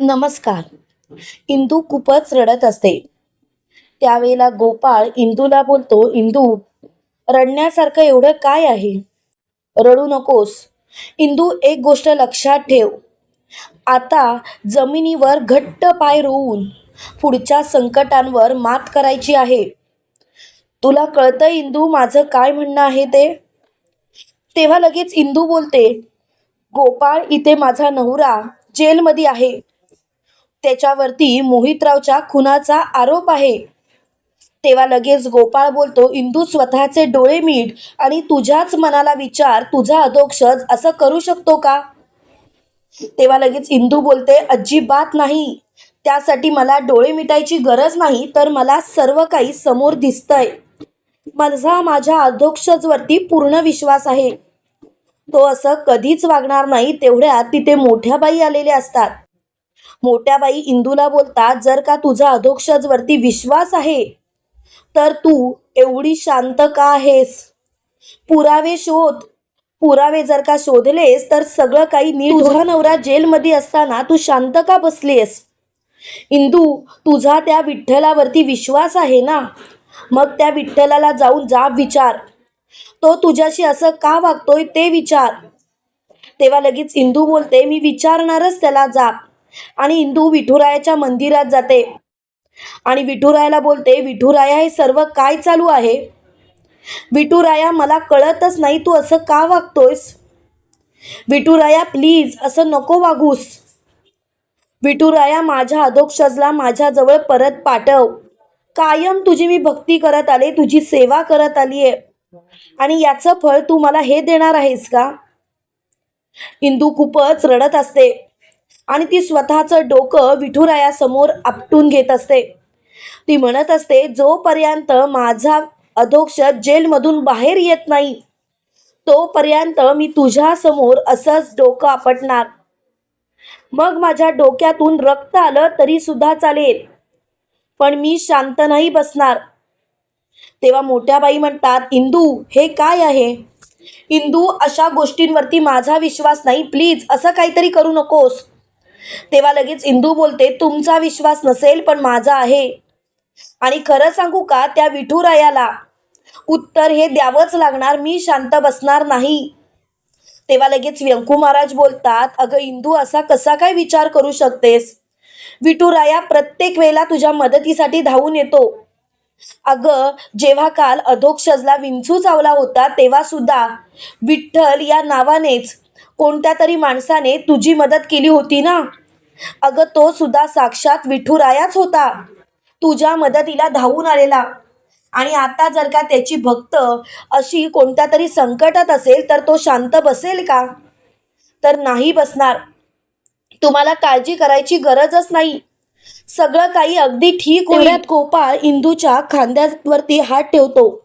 नमस्कार. इंदू खूपच रडत असते. त्यावेळेला गोपाळ इंदूला बोलतो इंदू रडण्यासारखं एवढं काय आहे? रडू नकोस. इंदू एक गोष्ट लक्षात ठेव. आता जमिनीवर घट्ट पाय रोवून पुढच्या संकटांवर मात करायची आहे. तुला कळतं इंदू माझं काय म्हणणं आहे ते? तेव्हा लगेच इंदू बोलते गोपाळ इथे माझा नवरा जेलमध्ये आहे. त्याच्यावरती मोहितरावच्या खुनाचा आरोप आहे. तेव्हा लगेच गोपाळ बोलतो इंदू स्वतःचे डोळे मीठ आणि तुझ्याच मनाला विचार तुझा अधोक्षज असं करू शकतो का? तेव्हा लगेच इंदू बोलते अजिबात नाही. त्यासाठी मला डोळे मिटायची गरज नाही तर मला सर्व काही समोर दिसतंय. माझा माझ्या अधोक्षजवरती पूर्ण विश्वास आहे. तो असं कधीच वागणार नाही तेवढ्यात तिथे मोठ्या बाई आलेल्या असतात. मोठ्या बाई इंदूला बोलतात जर का तुझा अधोक्षजवरती विश्वास आहे तर तू एवढी शांत का आहेस? पुरावे शोध. पुरावे जर का शोधलेस तर सगळं काही नीट तुझा नवरा जेलमध्ये असताना तू शांत का बसलीस इंदू तुझा त्या विठ्ठलावरती विश्वास आहे ना? मग त्या विठ्ठलाला जाऊन जाब विचार. तो तुझ्याशी असं का वागतोय ते विचार. तेव्हा लगेच इंदू बोलते मी विचारणारच त्याला जाब आणि इंदू विठुरायाच्या मंदिरात जाते. आणि विठुरायाला बोलते विठुराया हे सर्व काय चालू आहे? विठुराया मला कळतच नाही तू असं का वागतोयस? विठुराया प्लीज असं नको वागूस. विठुराया माझ्या अधोक्षजला माझ्याजवळ परत पाठव. कायम तुझी मी भक्ती करत आले तुझी सेवा करत आली आहे आणि याचं फळ तू मला हे देणार आहेस का? इंदू खूपच रडत असते. आणि ती स्वतःचं डोकं विठुरायासमोर आपटून घेत असते. ती म्हणत असते जोपर्यंत माझा अधोक्ष जेलमधून बाहेर येत नाही तोपर्यंत मी तुझ्यासमोर असंच डोकं आपटणार. मग माझ्या डोक्यातून रक्त आलं तरी सुद्धा चालेल पण मी शांत नाही बसणार. तेव्हा मोठ्या बाई म्हणतात इंदू हे काय आहे? इंदू अशा गोष्टींवरती माझा विश्वास नाही. प्लीज असं काहीतरी करू नकोस. तेव्हा लगेच इंदू बोलते तुमचा विश्वास नसेल पण माझा आहे. आणि खरं सांगू का त्या विठुरायाला उत्तर हे द्यावंच लागणार मी शांत बसणार नाही. तेव्हा लगेच व्यंकू महाराज बोलतात अगं इंदू असा कसा काय विचार करू शकतेस? विठुराया प्रत्येक वेळेला तुझ्या मदतीसाठी धावून येतो. अगं जेव्हा काल अधोक्षजला विंचू चावला होता तेव्हा सुद्धा विठ्ठल या नावानेच कोणत्या तरी माणसाने तुझी मदत केली होती ना? अगं तो सुद्धा साक्षात विठुरायाच होता. तुझ्या मदतीला धावून आलेला. आणि आता जर का त्याची भक्त अशी कोणत्या तरी संकटात असेल तर तो शांत बसेल का? तर नाही बसणार. तुम्हाला काळजी करायची गरजच नाही. सगळं काही अगदी ठीक होण्यात गोपाळ इंदूच्या खांद्यावरती हात ठेवतो.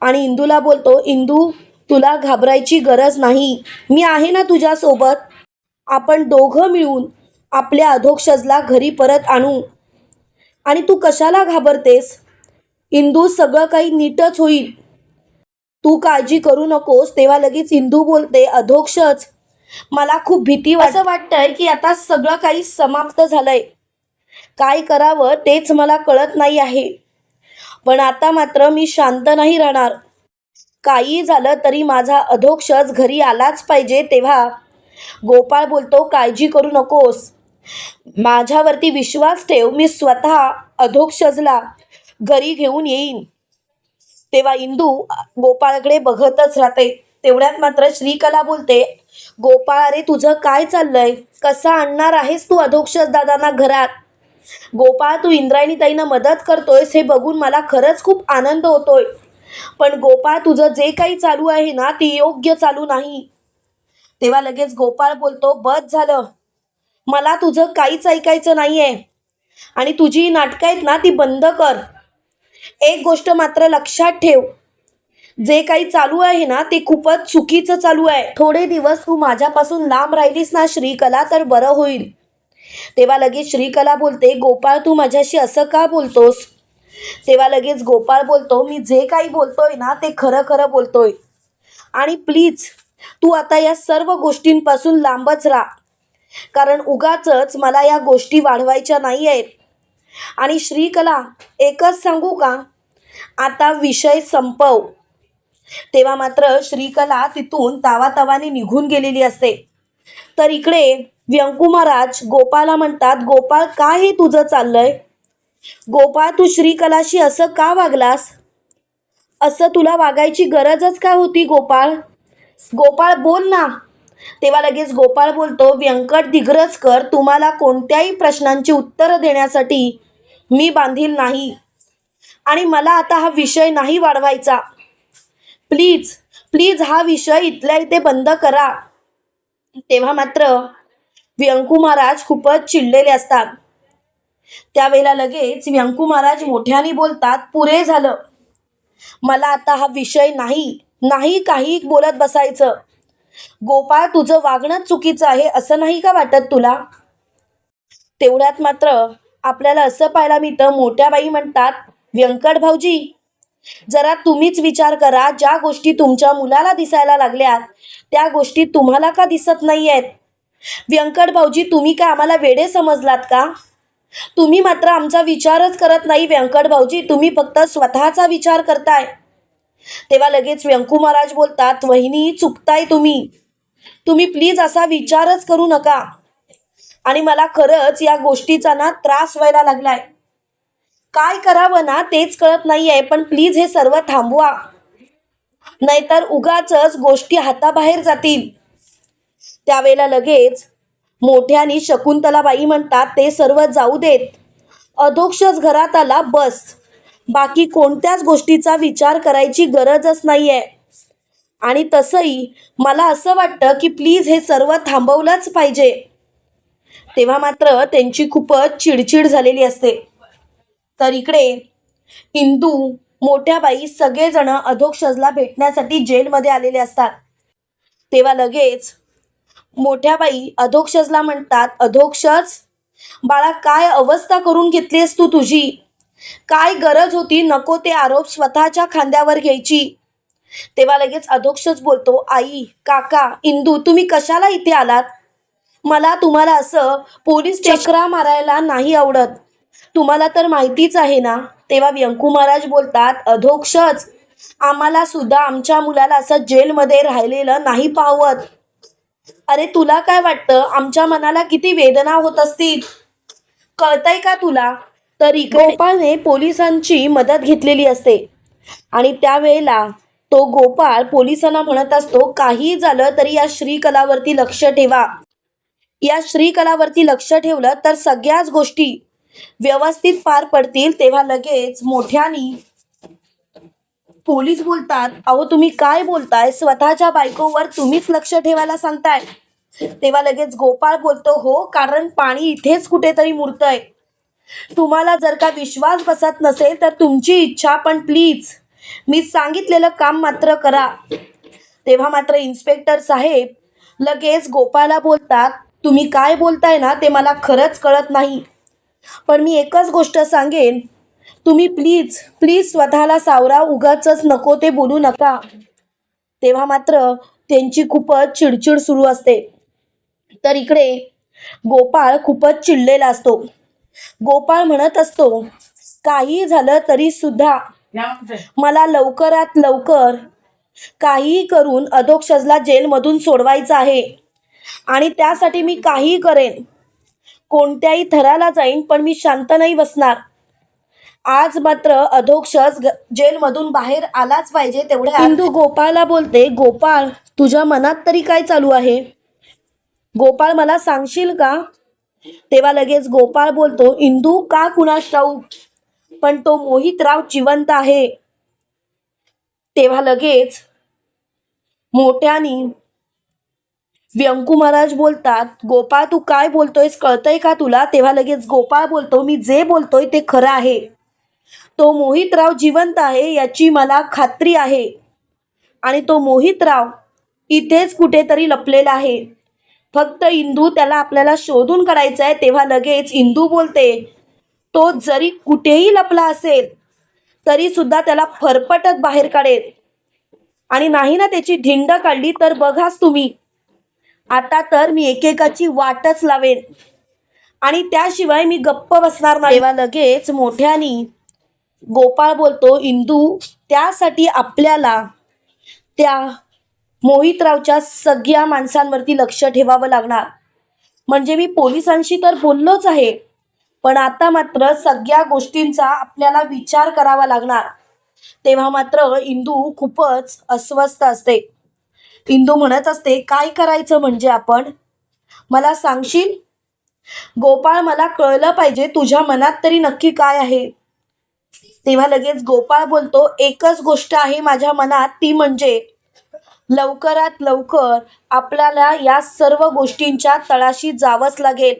आणि इंदूला बोलतो इंदू तुला घाबरायची गरज नाही. मी आहे ना तुझ्यासोबत? आपण दोघं मिळून आपल्या अधोक्षजला घरी परत आणू. आणि तू कशाला घाबरतेस? इंदू सगळं काही नीटच होईल. तू काळजी करू नकोस तेव्हा लगेच इंदू बोलते अधोक्षज मला खूप भीती असं वाटतंय की आता सगळं काही समाप्त झालंय. काय करावं तेच मला कळत नाही आहे. पण आता मात्र मी शांत नाही राहणार. काही झालं तरी माझा अधोक्षज घरी आलाच पाहिजे तेव्हा. गोपाळ बोलतो काळजी करू नकोस. माझ्यावरती विश्वास ठेव मी स्वतः अधोक्षजला घरी घेऊन येईन. तेव्हा इंदू गोपाळकडे बघतच राहते. तेवढ्यात मात्र श्रीकला बोलते गोपाळ अरे तुझं काय चाललंय? कसा आणणार आहेस तू अधोक्षज दादांना घरात? गोपाळ तू इंद्रायणी ताईंना मदत करतोयस हे बघून मला खरंच खूप आनंद होतोय. पण गोपाळ तुझं जे काही चालू आहे ना ते योग्य चालू नाही. तेव्हा लगेच गोपाळ बोलतो बस झालं. मला तुझं काहीच ऐकायचं नाही आहे आणि तुझी नाटकं आहेत ना ती बंद कर. एक गोष्ट मात्र लक्षात ठेव. जे काही चालू आहे ना ते खूपच चुकीचं चालू आहे. थोडे दिवस तू माझ्यापासून लांब राहिलीस ना श्रीकला तर बरं होईल. तेव्हा लगेच श्रीकला बोलते गोपाळ तू माझ्याशी असं का बोलतोस? तेव्हा लगेच गोपाळ बोलतो मी जे काही बोलतोय ना ते खरं खरं बोलतोय. आणि प्लीज तू आता या सर्व गोष्टींपासून लांबच राहा. कारण उगाच मला या गोष्टी वाढवायच्या नाही आहेत आणि श्रीकला एकच सांगू का? आता विषय संपव. तेव्हा मात्र श्रीकला तिथून तावातावाने निघून गेलेली असते. तर इकडे व्यंकुमाराज गोपाला म्हणतात गोपाळ काय हे तुझं चाललंय? गोपाळ तू श्रीकलाशी असं का वागलास? असं तुला वागायची गरजच काय होती गोपाळ? गोपाळ बोल ना. तेव्हा लगेच गोपाळ बोलतो व्यंकट दिग्रजकर तुम्हाला कोणत्याही प्रश्नांची उत्तरं देण्यासाठी मी बांधील नाही. आणि मला आता हा विषय नाही वाढवायचा. प्लीज प्लीज हा विषय इथल्या इथे बंद करा. तेव्हा मात्र व्यंकू महाराज खूपच चिडलेले असतात. त्यावेळेला लगेच व्यंकू महाराज मोठ्याने बोलतात पुरे झालं. मला आता हा विषय नाही नाही काही बोलत बसायचं. गोपाळ तुझं वागणं चुकीचं आहे असं नाही का वाटत तुला? तेवढ्यात मात्र आपल्याला असं पाहायला मिळतं मोठ्या बाई म्हणतात व्यंकट भाऊजी जरा तुम्हीच विचार करा ज्या गोष्टी तुमच्या मुलाला दिसायला लागल्यात त्या गोष्टी तुम्हाला का दिसत नाही आहेत व्यंकट भाऊजी तुम्ही काय आम्हाला वेडे समजलात का? तुम्ही मात्र आमचा विचारच करत नाही व्यंकट भाऊजी. तुम्ही फक्त स्वतःचा विचार करताय. तेव्हा लगेच व्यंकू महाराज बोलतात वहिनी चुकताय तुम्ही. तुम्ही प्लीज असा विचारच करू नका. आणि मला खरंच या गोष्टीचा ना त्रास व्हायला लागलाय. काय करावं ना तेच कळत नाही आहे पण प्लीज हे सर्व थांबवा. नाहीतर उगाच गोष्टी हाताबाहेर जातील. त्यावेळेला लगेच मोठ्यानी शकुंतलाबाई म्हणतात ते सर्व जाऊ देत. अधोक्षच घरात आला बस. बाकी कोणत्याच गोष्टीचा विचार करायची गरजच नाही आहे आणि तसंही मला असं वाटतं की प्लीज हे सर्व थांबवलंच पाहिजे. तेव्हा मात्र त्यांची खूपच चिडचिड झालेली असते. तर इकडे इंदू मोठ्या बाई सगळेजण अधोक्षजला भेटण्यासाठी जेलमध्ये आलेले असतात. तेव्हा लगेच मोठ्या बाई अधोक्षजला म्हणतात अधोक्षज बाळा काय अवस्था करून घेतलीस तू तुझी? काय गरज होती? नको ते आरोप स्वतःच्या खांद्यावर घ्यायची. तेव्हा लगेच अधोक्षज बोलतो आई काका इंदू तुम्ही कशाला इथे आलात? मला तुम्हाला असं पोलीस चक्रा मारायला नाही आवडत. तुम्हाला तर माहितीच आहे ना? तेव्हा व्यंकू महाराज बोलतात अधोक्षज आम्हाला सुद्धा आमच्या मुलाला असं जेलमध्ये राहिलेलं नाही पाहवत अरे तुला काय वाटतं? आमच्या मनाला किती वेदना होत असतील? कळतंय का तुला? तर गोपाळने पोलिसांची मदत घेतलेली असते. आणि त्यावेळेला तो गोपाळ पोलिसांना म्हणत असतो काही झालं तरी या श्रीकलावरती लक्ष ठेवा. या श्रीकलावरती लक्ष ठेवलं तर सगळ्याच गोष्टी व्यवस्थित पार पडतील तेव्हा लगेच मोठ्यानी पोलीस बोलतात अहो तुम्ही काय बोलताय? स्वतःच्या बायकोवर तुम्हीच लक्ष ठेवायला सांगताय. तेव्हा लगेच गोपाळ बोलतो हो कारण पाणी इथेच कुठेतरी मुरतंय. तुम्हाला जर का विश्वास बसत नसेल तर तुमची इच्छा पण प्लीज मी सांगितलेलं काम मात्र करा. तेव्हा मात्र इन्स्पेक्टर साहेब लगेच गोपाळला बोलतात तुम्ही काय बोलताय ना ते मला खरंच कळत नाही. पण मी एकच गोष्ट सांगेन तुम्ही प्लीज प्लीज स्वतःला सावरा उगाच नको ते बोलू नका. तेव्हा मात्र त्यांची खूपच चिडचिड सुरू असते. तर इकडे गोपाळ खूपच चिडलेला असतो. गोपाळ म्हणत असतो काही झालं तरी सुद्धा मला लवकरात लवकर काहीही करून अधोक्षजला जेलमधून सोडवायचं आहे. आणि त्यासाठी मी काहीही करेन. कोणत्याही थराला जाईन पण मी शांत नाही बसणार. आज मात्र अधोक्षज जेलमधून बाहेर आलाच पाहिजे तेवढ्या हिंदू गोपाळला बोलते गोपाळ तुझ्या मनात तरी काय चालू आहे? गोपाळ मला सांगशील का? तेव्हा लगेच गोपाळ बोलतो इंदू का कुणास ठाऊक? पण तो मोहितराव जिवंत आहे. तेव्हा लगेच मोठ्यानी व्यंकू महाराज बोलतात गोपाळ तू काय बोलतोयस? कळतंय का तुला? तेव्हा लगेच गोपाळ बोलतो मी जे बोलतोय ते खरं आहे. तो मोहितराव जिवंत आहे याची मला खात्री आहे. आणि तो मोहितराव इथेच कुठेतरी लपलेला आहे. फक्त इंदू त्याला आपल्याला शोधून काढायचा आहे तेव्हा लगेच इंदू बोलते तो जरी कुठेही लपला असेल तरी सुद्धा त्याला फरफटत बाहेर काढेल. आणि नाही ना त्याची धिंड काढली तर बघाच तुम्ही. आता तर मी एकेकाची वाटच लावेन. आणि त्याशिवाय मी गप्प बसणार नाही. तेव्हा लगेच मोठ्यानी गोपाळ बोलतो इंदू त्यासाठी आपल्याला त्या मोहितरावच्या सगळ्या माणसांवरती लक्ष ठेवावं लागणार. म्हणजे मी पोलिसांशी तर बोललोच आहे पण आता मात्र सगळ्या गोष्टींचा आपल्याला विचार करावा लागणार. तेव्हा मात्र इंदू खूपच अस्वस्थ असते. इंदू म्हणत असते काय करायचं म्हणजे आपण? मला सांगशील? गोपाळ मला कळलं पाहिजे तुझ्या मनात तरी नक्की काय आहे? तेव्हा लगेच गोपाळ बोलतो एकच गोष्ट आहे माझ्या मनात ती म्हणजे लवकरात लवकर आपल्याला या सर्व गोष्टींच्या तळाशी जावंच लागेल.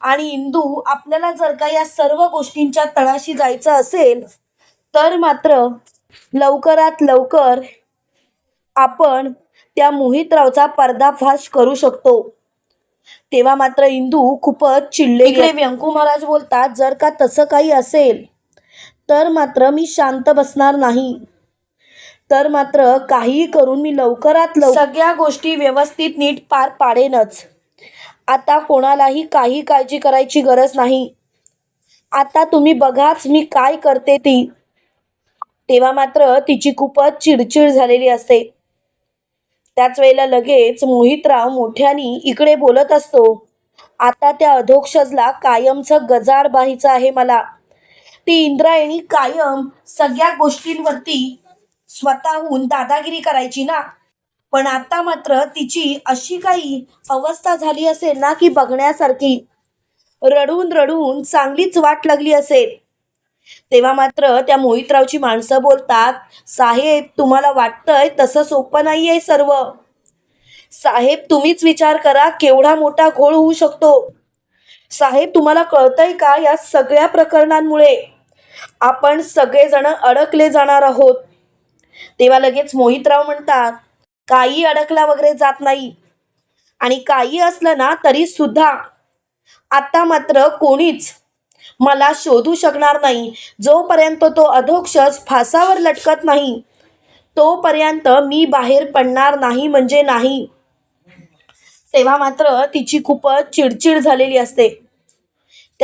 आणि इंदू आपल्याला जर का या सर्व गोष्टींच्या तळाशी जायचं असेल तर मात्र लवकरात लवकर आपण त्या मोहितरावचा पर्दाफाश करू शकतो. तेव्हा मात्र इंदू खूपच चिडले व्यंकू महाराज बोलतात जर का तसं काही असेल तर मात्र मी शांत बसणार नाही. तर मात्र काहीही करून मी लवकरात लवकर सगळ्या गोष्टी व्यवस्थित नीट पार पाडेनच. आता कोणालाही काही काळजी करायची गरज नाही. आता तुम्ही बघाच मी काय करते ती. तेव्हा मात्र तिची खूपच चिडचिड झालेली असते. त्याच वेळेला लगेच मोहितराव मोठ्यानी इकडे बोलत असतो. आता त्या अधोक्षजला कायमचं गजाड बाहीचं आहे मला. ती इंद्रायणी कायम सगळ्या गोष्टींवरती स्वतःहून दादागिरी करायची ना? पण आता मात्र तिची अशी काही अवस्था झाली असेल ना की बघण्यासारखी. रडून रडून चांगलीच वाट लागली असेल. तेव्हा मात्र त्या मोहितरावची माणसं बोलतात साहेब तुम्हाला वाटतंय तसं सोपं नाही आहे सर्व. साहेब तुम्हीच विचार करा केवढा मोठा घोळ होऊ शकतो. साहेब तुम्हाला कळतंय का या सगळ्या प्रकरणांमुळे? आपण सगळेजण अडकले जाणार आहोत. तेव्हा लगेच मोहितराव म्हणतात काही अडकला वगैरे जात नाही. आणि काही असलं ना तरी सुद्धा. आता मात्र कोणीच मला शोधू शकणार नाही. जोपर्यंत तो अधोक्षस फासावर लटकत नाही तोपर्यंत मी बाहेर पडणार नाही म्हणजे नाही. तेव्हा मात्र तिची खूपच चिडचिड झालेली असते.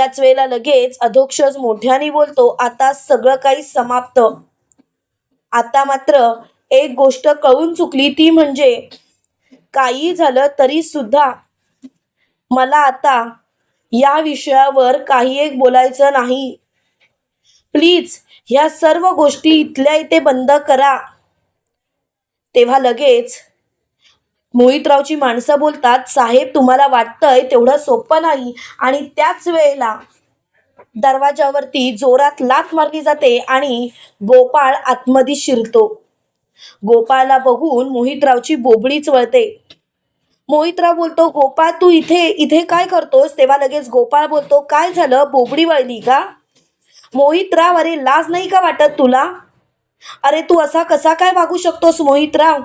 त्याच वेळेला लगेच अधोक्षज मोठ्याने बोलतो आता सगळं काही समाप्त. आता मात्र एक गोष्ट कळून चुकली ती म्हणजे काही झालं तरी सुद्धा मला आता या विषयावर काही एक बोलायचं नाही. प्लीज ह्या सर्व गोष्टी इथल्या इथे बंद करा. तेव्हा लगेच मोहितरावची माणसं बोलतात साहेब तुम्हाला वाटतंय तेवढं सोपं नाही. आणि त्याच वेळेला दरवाजावरती जोरात लाथ मारली जाते आणि गोपाळ आतमध्ये शिरतो. गोपाळला बघून मोहितरावची बोबडीच वळते. मोहितराव बोलतो गोपाळ तू इथे इथे काय करतोस? तेव्हा लगेच गोपाळ बोलतो काय झालं? बोबडी वळली का? मोहितराव अरे लाज नाही का वाटत तुला? अरे तू असा कसा काय वागू शकतोस मोहितराव?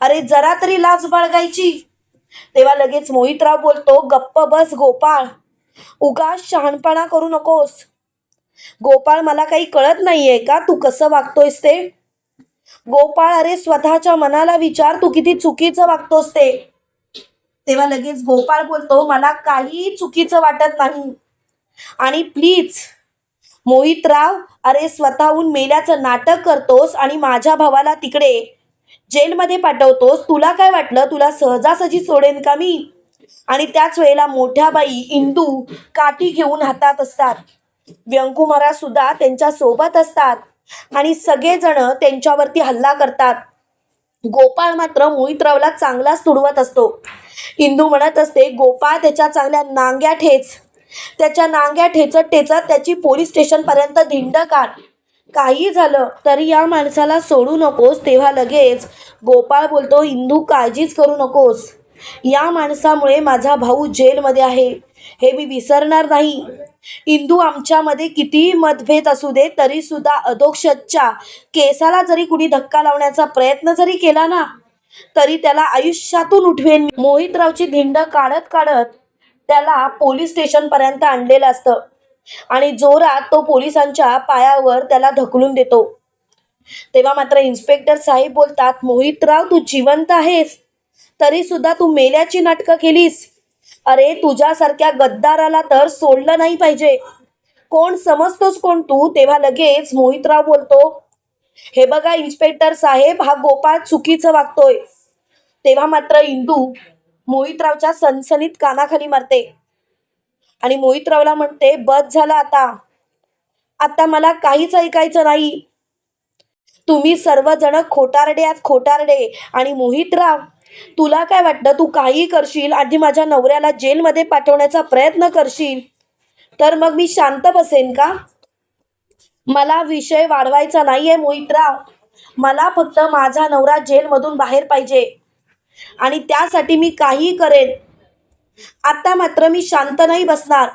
अरे जरा तरी लाज बाळगायची. तेव्हा लगेच मोहितराव बोलतो गप्प बस गोपाळ. उगा शहाणपणा करू नकोस. गोपाळ मला काही कळत नाहीये का? तू कसं वागतोयस ते? गोपाळ अरे स्वतःच्या मनाला विचार तू किती चुकीचं वागतोस ते. तेव्हा लगेच गोपाळ बोलतो मला काही चुकीचं वाटत नाही. आणि प्लीज मोहितराव अरे स्वतःहून मेल्याचं नाटक करतोस आणि माझ्या भावाला तिकडे जेलमध्ये पाठवतोस. तुला काय वाटलं? तुला सहजासहजी सोडेन का मी? आणि त्याच वेळेला मोठ्या बाई इंदू काठी घेऊन हातात असतात. व्यंकू महाराज सुद्धा त्यांच्यासोबत असतात. आणि सगळेजण त्यांच्यावरती हल्ला करतात. गोपाळ मात्र मोहितरावला चांगलाच तुडवत असतो. इंदू म्हणत असते गोपाळ त्याच्या चांगल्या नांग्या ठेच त्याच्या नांग्या ठेचत ठेचत त्याची पोलीस स्टेशनपर्यंत धिंड काढ. काही झालं तरी या माणसाला सोडू नकोस तेव्हा लगेच. गोपाळ बोलतो इंदू काळजीच करू नकोस. या माणसामुळे माझा भाऊ जेलमध्ये आहे. हे मी विसरणार नाही. इंदू आमच्यामध्ये कितीही मतभेद असू दे तरी सुद्धा अधोक्षच्या केसाला जरी कुणी धक्का लावण्याचा प्रयत्न जरी केला ना तरी त्याला आयुष्यातून उठवेन मोहितरावची धिंड काढत काढत त्याला पोलीस स्टेशनपर्यंत आणलेलं असतं. आणि जोरात तो पोलिसांच्या पायावर त्याला ढकलून देतो. तेव्हा मात्र इन्स्पेक्टर साहेब बोलतात मोहितराव तू जिवंत आहेस. तरी सुद्धा तू मेल्याची नाटकं केलीस. अरे तुझ्यासारख्या गद्दाराला तर सोडलं नाही पाहिजे. कोण समजतोस कोण तू? तेव्हा लगेच मोहितराव बोलतो हे बघा इन्स्पेक्टर साहेब हा गोपाळ चुकीचं वागतोय. तेव्हा मात्र इंदू मोहितरावच्या सनसनीत कानाखाली मारते. आणि मोहितरावला म्हणते बस झालं आता. आता मला काहीच ऐकायचं नाही. तुम्ही सर्वजण खोटारडे आहात खोटारडे. आणि मोहितराव तुला काय वाटतं? तू काही करशील आधी माझ्या नवऱ्याला जेलमध्ये पाठवण्याचा प्रयत्न करशील. तर मग मी शांत बसेन का? मला विषय वाढवायचा नाहीये मोहितराव. मला फक्त माझा नवरा जेलमधून बाहेर पाहिजे. आणि त्यासाठी मी काही करेन. आता मात्र मी शांत नाही बसणार.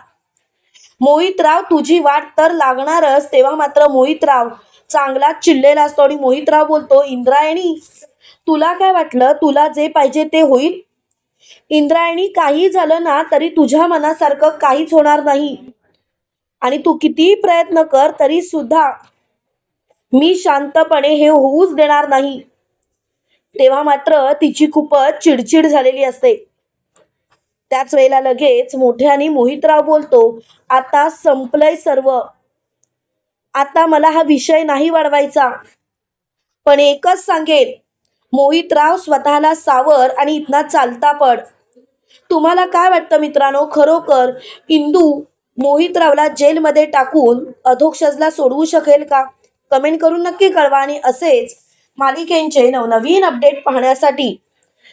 मोहितराव तुझी वाट तर लागणारच. तेव्हा मात्र मोहितराव चांगला चिडलेला असतो आणि मोहितराव बोलतो इंद्रायणी तुला काय वाटलं? तुला जे पाहिजे ते होईल. इंद्रायणी काही झालं ना तरी तुझ्या मनासारखं काहीच होणार नाही. आणि तू कितीही प्रयत्न कर तरी सुद्धा मी शांतपणे हे होऊच देणार नाही. तेव्हा मात्र तिची खूपच चिडचिड झालेली असते. त्याच वेळेला लगेच मोठ्याने मोहितराव बोलतो आता संपलंय सर्व. आता मला हा विषय नाही वाढवायचा. पण एकच सांगेन मोहितराव स्वतःला सावर आणि इथना चालता पड. तुम्हाला काय वाटतं मित्रांनो? खरोखर इंदू मोहितरावला जेलमध्ये टाकून अधोक्षजला सोडवू शकेल का? कमेंट करून नक्की कळवा आणि असेच मालिकेंचे नवनवीन अपडेट पाहण्यासाठी